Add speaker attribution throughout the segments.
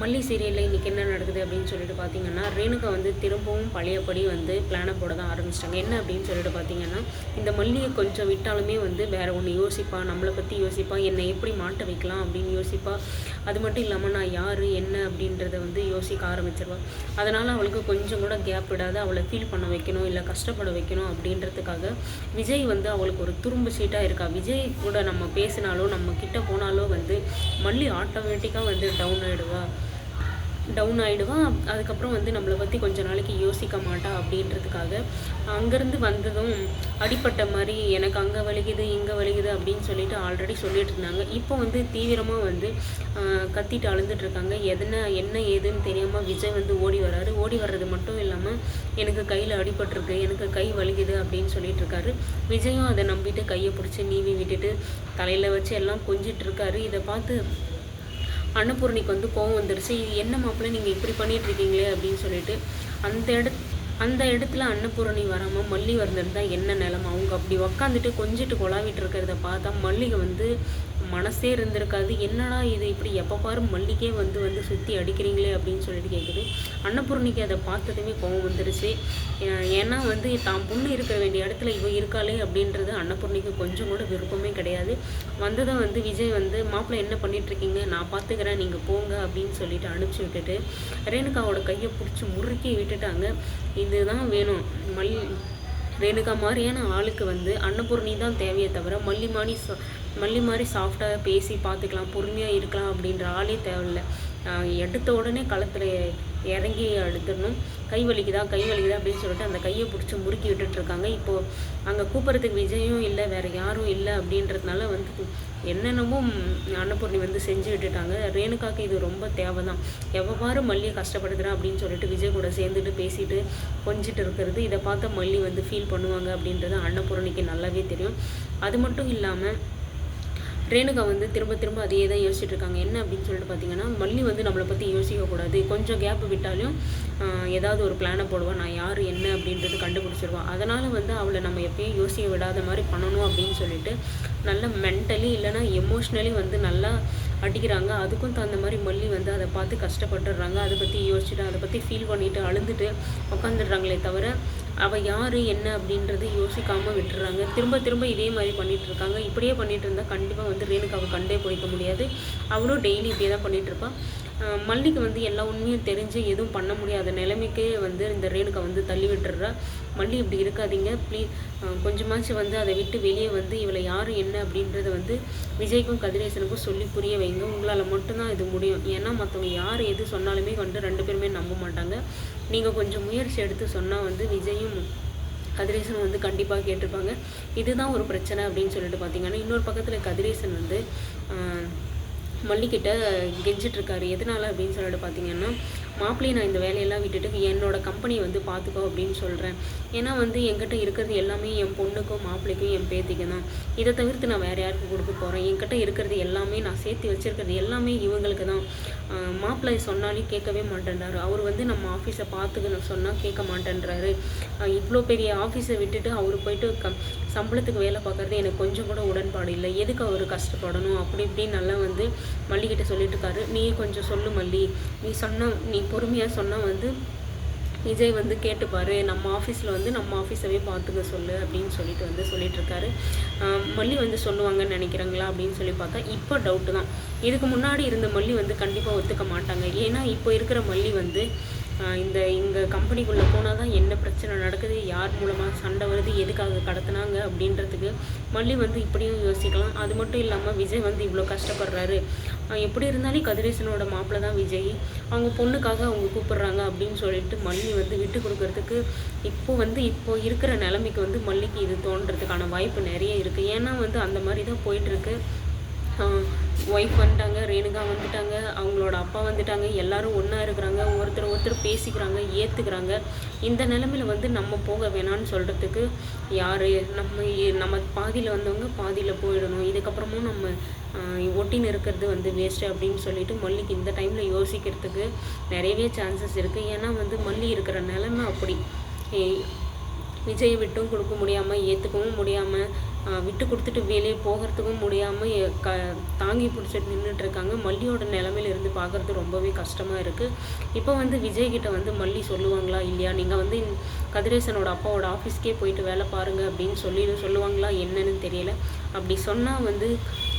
Speaker 1: மல்லி சீரியலில் இன்றைக்கி என்ன நடக்குது அப்படின்னு சொல்லிட்டு பார்த்தீங்கன்னா ரேணுகா வந்து திரும்பவும் பழையபடி வந்து பிளானை போட தான் ஆரம்பிச்சிட்டாங்க. என்ன அப்படின்னு சொல்லிட்டு பார்த்தீங்கன்னா இந்த மல்லியை கொஞ்சம் விட்டாலுமே வந்து வேறு ஒன்று யோசிப்பா நம்மளை பற்றி யோசிப்பா என்னை எப்படி மாட்ட வைக்கலாம் அப்படின்னு யோசிப்பா. அது மட்டும் இல்லாமல் நான் யார் என்ன அப்படின்றத வந்து யோசிக்க ஆரம்பிச்சிருவா. அதனால் அவளுக்கு கொஞ்சம் கூட கேப் விடாது. அவளை ஃபீல் பண்ண வைக்கணும் இல்லை கஷ்டப்பட வைக்கணும் அப்படின்றதுக்காக விஜய் வந்து அவளுக்கு ஒரு துரும்பு சீட்டாக இருக்கா. விஜய் கூட நம்ம பேசினாலோ நம்ம கிட்ட போனாலோ வந்து மல்லி ஆட்டோமேட்டிக்காக வந்து டவுன் ஆகிடுவா டவுன் ஆகிடுவான் அதுக்கப்புறம் வந்து நம்மளை பற்றி கொஞ்ச நாளைக்கு யோசிக்க மாட்டா அப்படின்றதுக்காக அங்கேருந்து வந்ததும் அடிப்பட்ட மாதிரி எனக்கு அங்கே வலிக்குது இங்கே வலிக்குது அப்படின்னு சொல்லிட்டு ஆல்ரெடி சொல்லிட்டு இருந்தாங்க. இப்போ வந்து தீவிரமாக வந்து கத்திட்டு அழுந்துட்டு இருக்காங்க. எதனா என்ன ஏதுன்னு தெரியாமல் விஜய் வந்து ஓடி வராரு. ஓடி வர்றது மட்டும் இல்லாமல் எனக்கு கையில் அடிபட்டிருக்கு எனக்கு கை வலிக்குது அப்படின்னு சொல்லிட்டு இருக்காரு. விஜயும் அதை நம்பிட்டு கையை பிடிச்சி நீவி விட்டுட்டு தலையில் வச்சு எல்லாம் கொஞ்சிட்டு இருக்காரு. இதை பார்த்து அன்னபூர்ணிக்கு வந்து கோவம் வந்துடுச்சு இது என்ன மாப்பிள்ளை நீங்கள் இப்படி பண்ணிட்டு இருக்கீங்களே அப்படின்னு சொல்லிட்டு அந்த இடத்து அந்த இடத்துல அன்னபூரணி வராமல் மல்லி வந்திருந்தா என்ன நிலமை? அவங்க அப்படி உக்காந்துட்டு கொஞ்சிட்டு கொலாவிட்டு இருக்கிறத பார்த்தா மல்லிகை வந்து மனசே இருந்திருக்காது. என்னடா இது இப்படி எப்போ பாரு மல்லிகே வந்து வந்து சுற்றி அடிக்கிறீங்களே அப்படின்னு சொல்லிட்டு கேட்குது அன்னபூர்ணிக்கு அதை பார்த்ததுமே கோவம் வந்துருச்சு. ஏன்னா வந்து தான் பொண்ணு இருக்க வேண்டிய இடத்துல இவ இருக்காளே அப்படின்றது அன்னபூர்ணிக்கு கொஞ்சம் கூட விருப்பமே கிடையாது. வந்ததும் வந்து விஜய் வந்து மாப்பிள்ளை என்ன பண்ணிகிட்ருக்கீங்க நான் பார்த்துக்கிறேன் நீங்கள் போங்க அப்படின்னு சொல்லிட்டு அனுப்பிச்சி விட்டுட்டு ரேணுகாவோட கையை பிடிச்சி முறுக்கி விட்டுட்டாங்க. இதுதான் வேணும். மல் ரேணுகா மாதிரியான ஆளுக்கு வந்து அன்னபூர்ணி தான் தேவையே தவிர மல்லி மாதிரி சா- மல்லி மாதிரி சாஃப்டாக பேசி பார்த்துக்கலாம் பொறுமையாக இருக்கலாம் அப்படின்ற ஆளே தேவையில்ல. எடுத்த உடனே களத்தில் இறங்கி எடுத்துடணும் கை வலிக்குதா கை வலிக்குதா அப்படின்னு சொல்லிட்டு அந்த கையை பிடிச்சி முறுக்கி விட்டுட்டு இருக்காங்க. இப்போது அங்கே கூப்பிட்றதுக்கு விஜயும் இல்லை வேறு யாரும் இல்லை அப்படின்றதுனால வந்து என்னென்னமோ அன்னபூர்ணி வந்து செஞ்சு விட்டுட்டாங்க. ரேணுக்காக்கு இது ரொம்ப தேவை தான் எவ்வாறு மல்லியை கஷ்டப்படுத்துகிறா அப்படின்னு சொல்லிட்டு விஜய் கூட சேர்ந்துட்டு பேசிட்டு கொஞ்சிட்டு இருக்கிறது. இதை பார்த்து மல்லி வந்து ஃபீல் பண்ணுவாங்க அப்படின்றது அன்னபூர்ணிக்கு நல்லாவே தெரியும். அது மட்டும் இல்லாமல் ரேணுகா வந்து திரும்ப திரும்ப அதையே தான் யோசிச்சுட்டு இருக்காங்க. என்ன அப்படின்னு சொல்லிட்டு பார்த்தீங்கன்னா மல்லி வந்து நம்மளை பற்றி யோசிக்கக்கூடாது கொஞ்சம் கேப் விட்டாலும் ஏதாவது ஒரு பிளானை போடுவான் நான் யார் என்ன அப்படின்றது கண்டுபிடிச்சிருவான் அதனால் வந்து அவளை நம்ம எப்பயும் யோசிக்க விடாத மாதிரி பண்ணணும் அப்படின்னு சொல்லிட்டு நல்லா மென்டலி இல்லைன்னா எமோஷ்னலி வந்து நல்லா அடிக்கிறாங்க. அதுக்கும் தகுந்த மாதிரி மல்லி வந்து அதை பார்த்து கஷ்டப்பட்டுடுறாங்க. அதை பற்றி யோசிச்சுட்டு அதை பற்றி ஃபீல் பண்ணிவிட்டு அழுதுட்டு உட்காந்துடுறாங்களே தவிர அவள் யார் என்ன அப்படின்றது யோசிக்காமல் விட்டுறாங்க. திரும்ப திரும்ப இதே மாதிரி பண்ணிகிட்ருக்காங்க இருக்காங்க. இப்படியே பண்ணிகிட்டு இருந்தால் கண்டிப்பாக வந்து ரேணுக்காவை கண்டே பிடிக்க முடியாது. அவளும் டெய்லி இப்படியே தான் பண்ணிகிட்ருப்பான் மல்லிக்கு வந்து எல்லா உண்மையும் தெரிஞ்சு எதுவும் பண்ண முடியாத நிலைமைக்கே வந்து இந்த ரேணுக்கை வந்து தள்ளி விட்டுறா. மல்லி இப்படி இருக்காதீங்க. ப்ளீஸ் கொஞ்சமாச்சும் வந்து அதை விட்டு வெளியே வந்து இவளை யார் என்ன அப்படின்றத வந்து விஜய்க்கும் கதிரேசனுக்கும் சொல்லி புரிய வைங்க. உங்களால் மட்டும்தான் இது முடியும். ஏன்னா மற்றவங்க யார் எது சொன்னாலுமே வந்து ரெண்டு பேருமே நம்ப மாட்டாங்க. நீங்கள் கொஞ்சம் முயற்சி எடுத்து சொன்னால் வந்து விஜயும் கதிரேசன் வந்து கண்டிப்பாக கேட்டிருப்பாங்க. இதுதான் ஒரு பிரச்சனை அப்படின்னு சொல்லிட்டு பார்த்தீங்கன்னா இன்னொரு பக்கத்தில் கதிரேசன் வந்து ஆஹ், மல்லிக்கிட்ட கெஞ்சிட்டு இருக்காரு. எதனால அப்படின்னு சொல்லிட்டு பார்த்தீங்கன்னா மாப்பிள்ளையை நான் இந்த வேலையெல்லாம் விட்டுட்டு என்னோட கம்பெனியை வந்து பார்த்துக்கோ அப்படின்னு சொல்கிறேன் ஏன்னா வந்து என்கிட்ட இருக்கிறது எல்லாமே என் பொண்ணுக்கும் மாப்பிள்ளைக்கும் என் பேத்திக்கும் தான். இதை தவிர்த்து நான் வேறு யாருக்கு கொடுக்க போகிறேன் என்கிட்ட இருக்கிறது எல்லாமே நான் சேர்த்து வச்சிருக்கிறது எல்லாமே இவங்களுக்கு தான். மாப்பிள்ளை சொன்னாலே கேட்கவே மாட்டேன்றாரு. அவர் வந்து நம்ம ஆஃபீஸை பார்த்துக்கணும் சொன்னால் கேட்க மாட்டேன்றாரு. இவ்வளோ பெரிய ஆஃபீஸை விட்டுட்டு அவர் போயிட்டு க சம்பளத்துக்கு வேலை பார்க்குறது எனக்கு கொஞ்சம் கூட உடன்பாடு இல்லை. எதுக்கு அவர் கஷ்டப்படணும்? அப்படி இப்படின்னு நல்லா வந்து மல்லிகிட்ட சொல்லிட்டு இருக்காரு. நீ கொஞ்சம் சொல்லு மல்லி. நீ சொன்ன நீ பொறுமையாக சொன்னால் வந்து விஜய் வந்து கேட்டுப்பாரு நம்ம ஆஃபீஸில் வந்து நம்ம ஆஃபீஸவே பார்த்துக்க சொல்லு அப்படின்னு சொல்லிட்டு வந்து சொல்லிகிட்ருக்காரு மல்லி வந்து சொல்லுவாங்கன்னு நினைக்கிறாங்களா அப்படின்னு சொல்லி பார்த்தா இப்போ டவுட்டு தான். இதுக்கு முன்னாடி இருந்த மல்லி வந்து கண்டிப்பாக ஒத்துக்க மாட்டாங்க. ஏன்னா இப்போ இருக்கிற மல்லி வந்து இந்த இங்கே கம்பெனிக்குள்ளே போனால் தான் என்ன பிரச்சனை நடக்குது யார் மூலமாக சண்டை வருது எதுக்காக கடத்துனாங்க அப்படின்றதுக்கு மல்லி வந்து இப்படியும் யோசிக்கலாம். அது மட்டும் இல்லாமல் விஜய் வந்து இவ்வளோ கஷ்டப்படுறாரு. எப்படி இருந்தாலும் கதிரேசனோட மாப்பிள்ள தான் விஜய். அவங்க பொண்ணுக்காக அவங்க கூப்பிடுறாங்க அப்படின்னு சொல்லிட்டு மல்லி வந்து விட்டு கொடுக்கறதுக்கு இப்போ வந்து இப்போ இருக்கிற நிலைமைக்கு வந்து மல்லிக்கு இது தோன்றதுக்கான வாய்ப்பு நிறைய இருக்குது ஏன்னா வந்து அந்த மாதிரி தான் போயிட்டுருக்கு ஒய்ஃப் வந்துட்டாங்க ரேணுகா வந்து அவங்களோட அப்பா வந்துட்டாங்க எல்லாரும் ஒன்றா இருக்கிறாங்க ஒருத்தர் ஒருத்தர் பேசிக்கிறாங்க ஏற்றுக்கிறாங்க இந்த நிலமையில வந்து நம்ம போக வேணாம்னு சொல்கிறதுக்கு யார்? நம்ம நம்ம பாதியில் வந்தவங்க பாதியில் போயிடணும். இதுக்கப்புறமும் நம்ம ஒட்டின்னு இருக்கிறது வந்து வேஸ்ட்டு அப்படின்னு சொல்லிட்டு மல்லிக்கு இந்த டைமில் யோசிக்கிறதுக்கு நிறையவே சான்சஸ் இருக்குது ஏன்னா வந்து மல்லி இருக்கிற நிலமை அப்படி. விஜய் விட்டும் கொடுக்க முடியாமல் ஏற்றுக்கவும் முடியாமல் விட்டு கொடுத்துட்டு வெளியே போகிறதுக்கும் முடியாமல் க தாங்கி பிடிச்சிட்டு நின்றுட்டு இருக்காங்க மல்லியோட நிலமையில இருந்து பார்க்குறது ரொம்பவே கஷ்டமாக இருக்குது இப்போ வந்து விஜய் கிட்ட வந்து மல்லி சொல்லுவாங்களா? இல்லையா? நீங்கள் வந்து கதிரேசனோட அப்பாவோட ஆஃபீஸ்க்கே போயிட்டு வேலை பாருங்கள் அப்படின்னு சொல்லி சொல்லுவாங்களா? என்னன்னு தெரியல. அப்படி சொன்னால் வந்து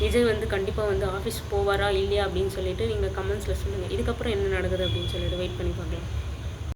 Speaker 1: விஜய் வந்து கண்டிப்பாக வந்து ஆஃபீஸ் போவாரா? இல்லையா? அப்படின்னு சொல்லிட்டு நீங்கள் கமெண்ட்ஸில் சொல்லுங்கள் இதுக்கப்புறம் என்ன நடக்குது அப்படின்னு சொல்லிட்டு வெயிட் பண்ணி பார்க்கலாம்